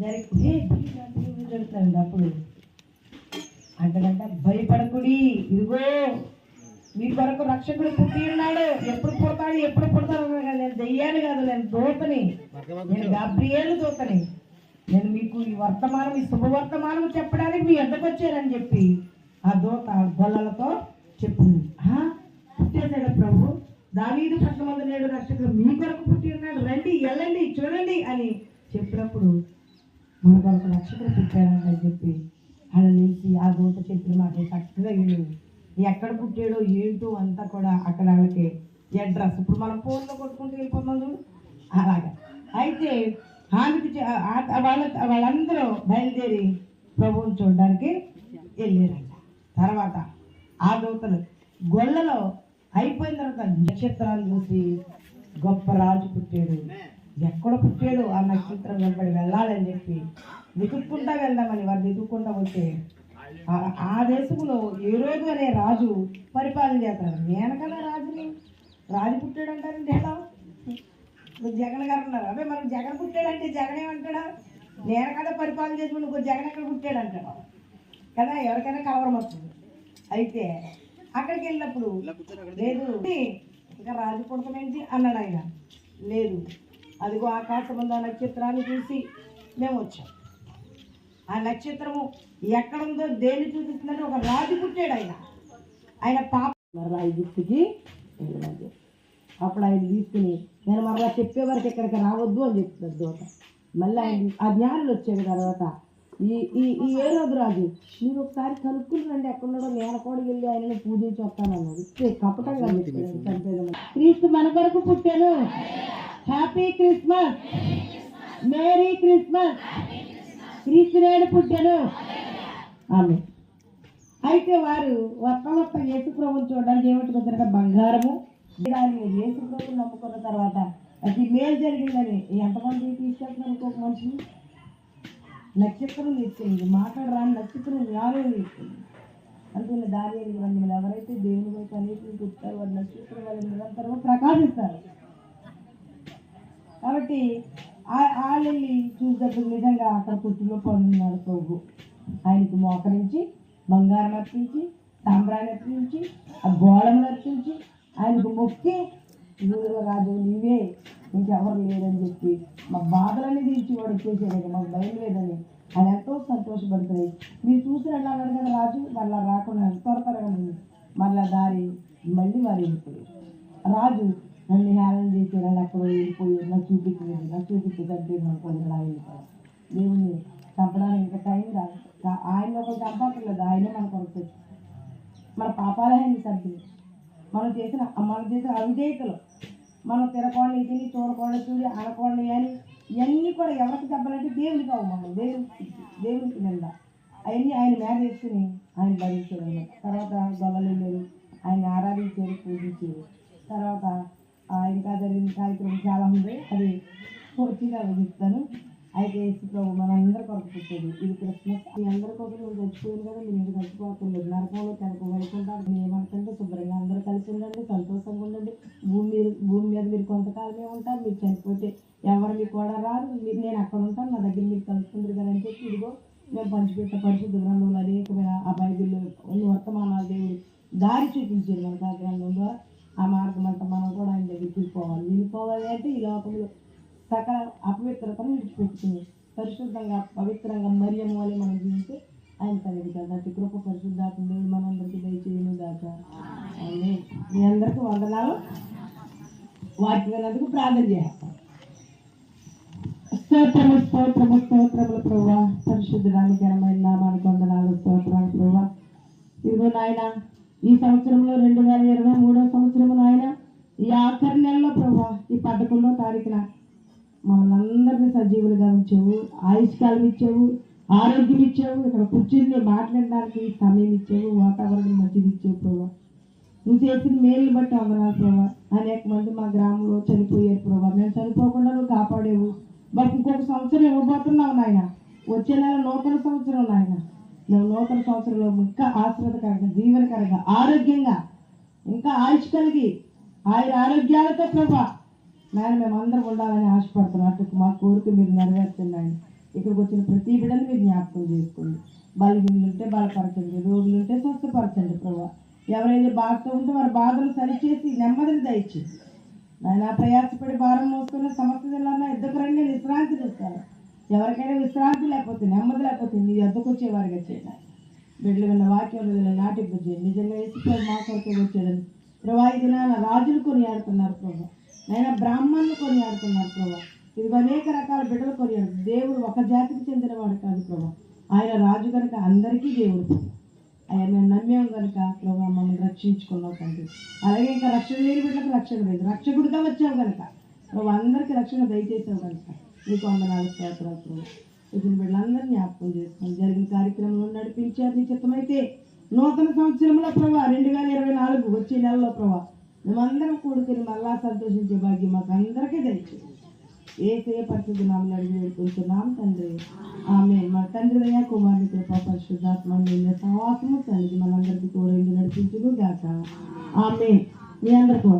జరిగి అప్పుడు. అంటదంట భయపడకుడి ఇదిగో మీ కొరకు రక్షకుడు పుట్టి ఉన్నాడు ఎప్పుడు పుడతాడు ఎప్పుడు పుడతాడు కదా, నేను దెయ్యాలు కాదు నేను దూతని. నేను గాబ్రియేలు దూతని. నేను మీకు ఈ వర్తమానం ఈ శుభవర్తమానం చెప్పడానికి మీ ఎంతకు వచ్చారని చెప్పి ఆ దూత గొల్లలతో చెప్పింది. "ఆ, పుట్టేశాడు ప్రభు. దావీదు పట్టమంది నేడు రక్షకుడు మీ కొరకు పుట్టి ఉన్నాడు రండి వెళ్ళండి చూడండి అని చెప్పినప్పుడు మన ఒక రక్షకుడు పుట్టాడంట అని చెప్పి అలా లేచి ఆ గోత చెప్పిన మాట చక్కగా వీళ్ళు ఎక్కడ పుట్టాడో ఏంటో అంతా కూడా అక్కడ వాళ్ళకి అడ్రస్. ఇప్పుడు మనం ఫోన్లో కొట్టుకుంటూ వెళ్ళిపోతున్నాం చూడు. అలాగా. అయితే ఆమెకి వాళ్ళ వాళ్ళందరూ బయలుదేరి ప్రభువుని చూడడానికి వెళ్ళారంట. తర్వాత ఆ దూతలు గొల్లలో అయిపోయిన తర్వాత నక్షత్రాలు చూసి గొప్ప రాజు పుట్టాడు. ఎక్కడ పుట్టాడు ఆ నక్షత్రం వెంబడి వెళ్ళాలని చెప్పి వెతుక్కుంటా వెళ్దామని వారు వెతుక్కుంటా వస్తే ఆ- దేశంలో ఏ రోజు అనే రాజు పరిపాలన చేస్తాడు. నేను కదా రాజుని రాజు పుట్టాడు అంటారండి ఎలా జగన్ గారు ఉన్నారు. అదే మనం జగన్ పుట్టాడంటే జగన్ ఏమంటాడా? నేను కదా పరిపాలన చేసి నువ్వు జగన్ ఎక్కడ పుట్టాడు అంటాడు కదా ఎవరికైనా కలవరం వస్తుంది. అయితే అక్కడికి వెళ్ళినప్పుడు లేదు ఇంకా రాజు పుడతామేంటి అన్నాడు ఆయన. లేదు అదిగో ఆకాశం ఉందో నక్షత్రాన్ని చూసి మేము వచ్చాం. ఆ నక్షత్రము ఎక్కడుందో దేన్ని చూపిస్తుందంటే ఒక రాజు పుట్టాడు ఆయన. ఆయన పాప రాజు గుర్తుకి వెళ్ళినది అప్పుడు ఆయన తీసుకుని నేను మరలా చెప్పే వరకు ఇక్కడికి రావద్దు అని చెప్తుంది దూత. మళ్ళీ ఆయన ఆ జ్ఞానులు వచ్చాడు తర్వాత. ఈ ఈ ఈ ఏ రోజు రాజు మీరు ఒకసారి కనుక్కుని రండి ఎక్కడున్నాడో నేను కూడా వెళ్ళి ఆయనని పూజించి వస్తానన్నాడు. ఇస్తే కపటంగా చెప్పాడు. క్రీస్తు మన కొరకు పుట్టాను. Happy Christmas. Merry Christmas. క్రీస్తునేడు పుట్టను. ఆమె అయితే వారు ఒక్క ఒక్క యేసుప్రభుని చూడడానికి ఏమిటి బంగారము దాన్ని యేసుప్రభుని నమ్ముకున్న తర్వాత అది మేలు జరిగిందని ఎంతమంది తీసుకెళ్తున్నారు ఇంకొక మనిషిని నక్షత్రం తీసుకెళ్ళింది మాట్లాడరాని నక్షత్రం జ్ఞానం తీసుకెళ్ళింది అందుకని దారి గ్రంథంలో ఎవరైతే దేవుని వైపు అనేకులు చెప్తారు వారి నక్షత్రం వాళ్ళ నిరంతరం ప్రకాశిస్తారు. కాబట్టి ఆ- వాళ్ళని చూసేటప్పుడు నిజంగా అక్కడ కుర్చీలో పొందున్నాడు ప్రభు ఆయనకు మోకరించి బంగారం అర్పించి సాంబ్రాన్ని అర్పించి ఆ గోళములు అర్పించి ఆయనకు మొక్కి ఊరిలో రాజు నీవే ఇంకెవరు లేదని చెప్పి మా బాధలన్నీ తీర్చి వాడు వచ్చేసాడు మాకు భయం లేదని. ఆయన ఎంతో సంతోషపడుతుంది మీరు చూసిన ఎలా అన్నారు కదా రాజు మళ్ళీ రాకుండా త్వర త్వరగా మళ్ళా దారి మళ్ళీ వారు రాజు నన్ను హేళన చేసి నన్ను ఎక్కడ వెళ్ళిపోయి నాకు చూపించలేదు నాకు చూపించదంటే నాకు పొందడా వెళ్ళిపోయాడు దేవుని చంపడానికి ఇంకా టైం రాదు. ఆయన ఒక చంపట్లేదు ఆయనే మన కొరకు మన పాపాలే ఆయన చంపింది మనం చేసిన మనం చేసిన అవిధేయతలు. మనం తినకోండి తిని చూడకోండి చూడి అనకోండి అని ఇవన్నీ కూడా ఎవరికి చెప్పాలంటే దేవునికి అవమానం. దేవుడికి దేవునికి నింద. అవన్నీ ఆయన మేర చేసుకుని ఆయన భరించాడు తర్వాత గొల్లలు వెళ్ళారు ఆయన ఆరాధించారు పూజించారు తర్వాత ఇంకా జరిగిన కార్యక్రమం చాలా ఉంది అది పూర్తిగా చెప్తాను. అయితే ప్రభు మనందరి కొరకు పుట్టేది ఇది క్రిస్మస్. మీ అందరి కొరకు నువ్వు చచ్చిపోయింది కదా మీరు ఇంటికి చచ్చిపోతుంది నరకంలో తనకు వైకుంటారు ఏమనుకుంటే శుభ్రంగా అందరూ కలిసి ఉండండి సంతోషంగా ఉండండి. భూమి మీద భూమి మీద మీరు కొంతకాలమే ఉంటారు మీరు చనిపోతే ఎవరు మీకు కూడా రారు. మీరు నేను అక్కడ ఉంటాను నా దగ్గర మీరు కలుసుకుంటారు కదా అని చెప్పి ఇదిగో మేము పంచిపెట్ట పరిశుద్ధ గ్రంథంలో అనేకమైన ఆ బైబిల్లో వర్తమానాలు దేవుడు దారి చూపించారు మనకు ఆ గ్రంథం ద్వారా. ఆ మార్గం అంతా మనం కూడా ఆయన దగ్గరికి పోవాలి వెళ్ళిపోవాలి అంటే ఈ లోకంలో సకల అపవిత్రతను విడిచిపెట్టుకుని పరిశుద్ధంగా పవిత్రంగా మరియం వలె మనం జీవిస్తే ఆయన సన్నిధి కదా కృప పరిశుద్ధాత్మ దేవుడు మనందరికీ దయచేయను దాకా ఆమేన్. మీ అందరికీ వందనాలు. వాక్యమైనందుకు ప్రార్థన చేస్తాం. స్తోత్రము స్తోత్రము స్తోత్రములు ప్రభా పరిశుద్ధడానికి ఘనమైన నామానికి వందనాలు స్తోత్రాలు ప్రభా ఇదిగో నాయన ఈ సంవత్సరంలో రెండు వేల ఇరవై మూడో సంవత్సరము నాయన ఈ ఆఖరి నెలలో ప్రభా ఈ పదకొండో తారీఖున మమ్మల్ని అందరినీ సజీవులుగా ఉంచావు ఆయుష్కాలం ఇచ్చావు ఆరోగ్యం ఇచ్చావు ఇక్కడ కూర్చుని మాట్లాడడానికి సమయం ఇచ్చావు వాతావరణం మంచిది ఇచ్చావు ప్రభా. నువ్వు చేసిన మేలు బట్టి వందనాలు ప్రభా. అనేక మంది మా గ్రామంలో చనిపోయారు ప్రభా. మేము చనిపోకుండా నువ్వు కాపాడేవు. బట్ ఇంకొక సంవత్సరం ఇవ్వబోతున్నావు నాయన. వచ్చే నెల నూతన సంవత్సరం నాయన. నూతన సంవత్సరంలో ఇంకా ఆశ్రదకరంగా జీవనకరంగా ఆరోగ్యంగా ఇంకా ఆయుష్ కలిగి ఆయన ఆరోగ్యాలతో ప్రభా నాయన మేమందరం ఉండాలని ఆశపడుతున్నాం. అటు మా కోరిక మీరు నెరవేర్చండి. ఇక్కడికి వచ్చిన ప్రతి బిడ్డను మీరు జ్ఞాపకం చేసుకోండి. బలహీనులు ఉంటే బలపరచండి రోగులు ఉంటే స్వస్థపరచండి ప్రభా. ఎవరైతే బాధతో ఉంటే వారి బాధలు సరిచేసి నెమ్మదిని దయచేసి నాయన ప్రయాసపడి భారం మోసుకున్న సమస్య ఇద్దరు ఎద్దకు రండి విశ్రాంతి ఇస్తారు ఎవరికైనా విశ్రాంతి లేకపోతే నెమ్మది లేకపోతే నీ ఎద్దకు వచ్చేవారిగా చేయాలి బిడ్డలు విన్న వాక్యంలో నాటి బుద్ధి నిజంగా ఇసుకొని మా కొరకు వచ్చాడని ప్రభా ఈ దినాన రాజులు కొనియాడుతున్నారు ప్రభా. నైనా బ్రాహ్మణులు కొనియాడుతున్నారు ప్రభా. ఇది అనేక రకాల బిడ్డలు కొని దేవుడు ఒక జాతికి చెందినవాడు కాదు ప్రభా. ఆయన రాజు కనుక అందరికీ దేవుడు ఆయన మేము నమ్మాం కనుక ప్రభా మమ్మల్ని రక్షించుకున్నాం తండ్రి. అలాగే ఇంకా రక్షణ లేని బిడ్డలకు రక్షణ లేదు. రక్షకుడిగా వచ్చావు కనుక ప్రభా అందరికీ రక్షణ దయచేసావు కనుక నీకు వందనాలు స్తోత్రాలు ప్రభు వచ్చిన బిడ్డలందరినీ జ్ఞాపకం చేసుకొని జరిగిన కార్యక్రమంలో నడిపించారు నీ చిత్తమైతే నూతన సంవత్సరంలో ప్రభా రెండు వేల ఇరవై నాలుగు వచ్చే నెలలో ప్రభా మేమందరం కూడుకుని మళ్ళా సంతోషించే భాగ్యం మాకు అందరికీ దయచేసి ఏ ఏ పరిస్థితి నామలు అడిగి వేడుకుంటున్నాం తండ్రి. ఆమె మా తండ్రి దయ కుమారుని కృప పరిశుద్ధాత్మ నిన్న సహవాసము తండ్రి మనందరికీ కూడా నడిపించును గాక ఆమె మీ అందరికీ